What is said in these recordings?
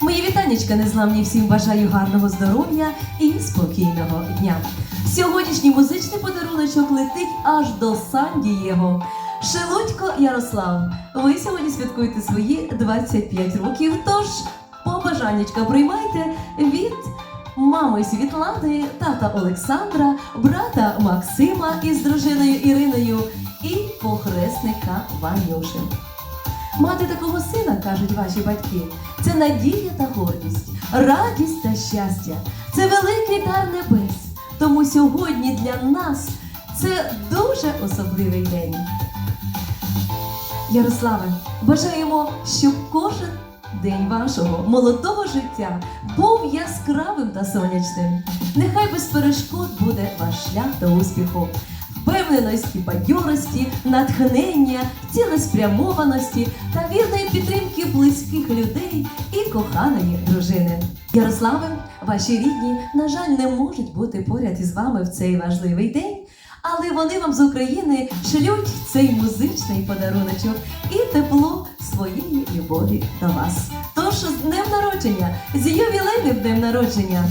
Мої вітанечка незламні всім бажаю гарного здоров'я і спокійного дня. Сьогоднішній музичний подаруночок летить аж до Сан-Дієго. Шелудько Ярослав, ви сьогодні святкуєте свої 25 років. Тож побажаннячка приймайте від мами Світлани, тата Олександра, брата Максима із дружиною Іриною і похресника Ванюши. Мати такого сина, кажуть ваші батьки, це надія та гордість, радість та щастя, це великий дар небес. Тому сьогодні для нас це дуже особливий день. Ярославе, бажаємо, щоб кожен день вашого молодого життя був яскравим та сонячним. Нехай без перешкод буде ваш шлях до успіху, впевненості, бадьорості, натхнення, цілеспрямованості та вірної підтримки близьких людей і коханої дружини. Ярославе, ваші рідні, на жаль, не можуть бути поряд із вами в цей важливий день. Але вони вам з України шлють цей музичний подаруночок і тепло своєї любові до вас. Тож з днем народження, з ювілейним днем народження.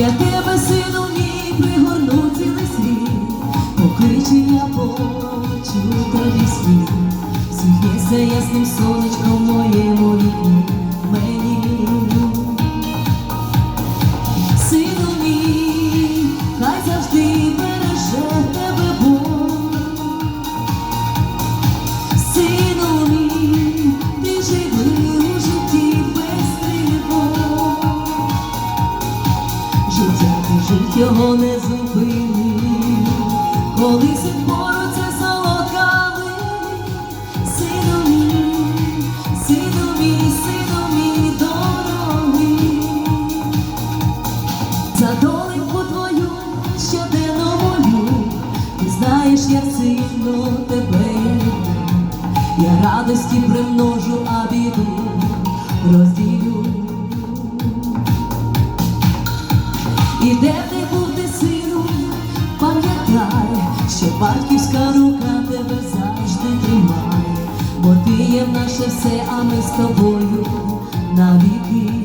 Для тебе, сину мій, пригорну цілий світ, покличе я почу тобі світ, за ясним сонечком не зупини, коли син бореться з солодками. Сину мій, сину мій, сину мій дорогий. За доленьку твою щоденно мою, ти знаєш, як сильно тебе я радості примножу, що батьківська рука тебе завжди тримає, бо ти є наше все, а ми з тобою навіки.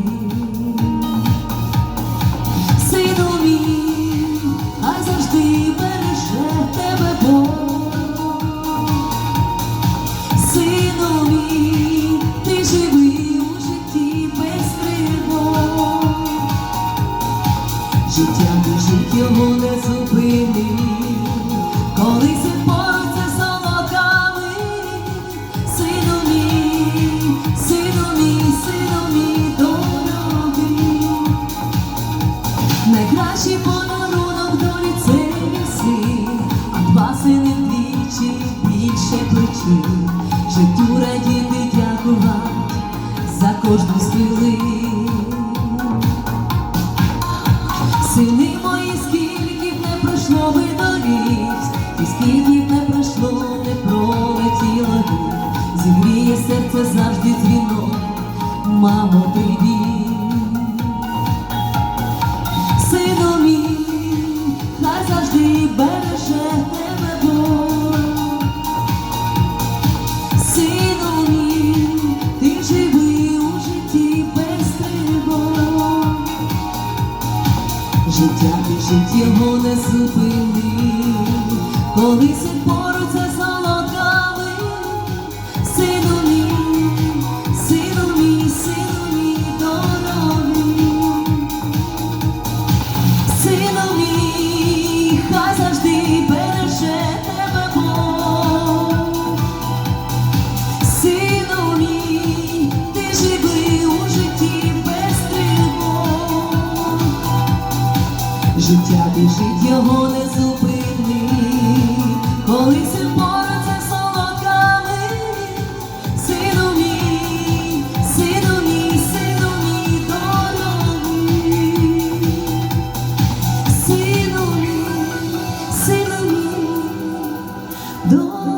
Плечі. Життю радіти дякувати за кожну з. Сини мої, скільки б не пройшло би доріг, і скільки б не пройшло, не пролетіло зігріє серце завжди дзвінок, мамо, привіт. життя біжить його не зупини, колись поруч за життя біжить, його не зупини, Коли колись бороться солодками, сину мій, сину мій, сину мій дорогі, сину мій, сину мій, дорогі.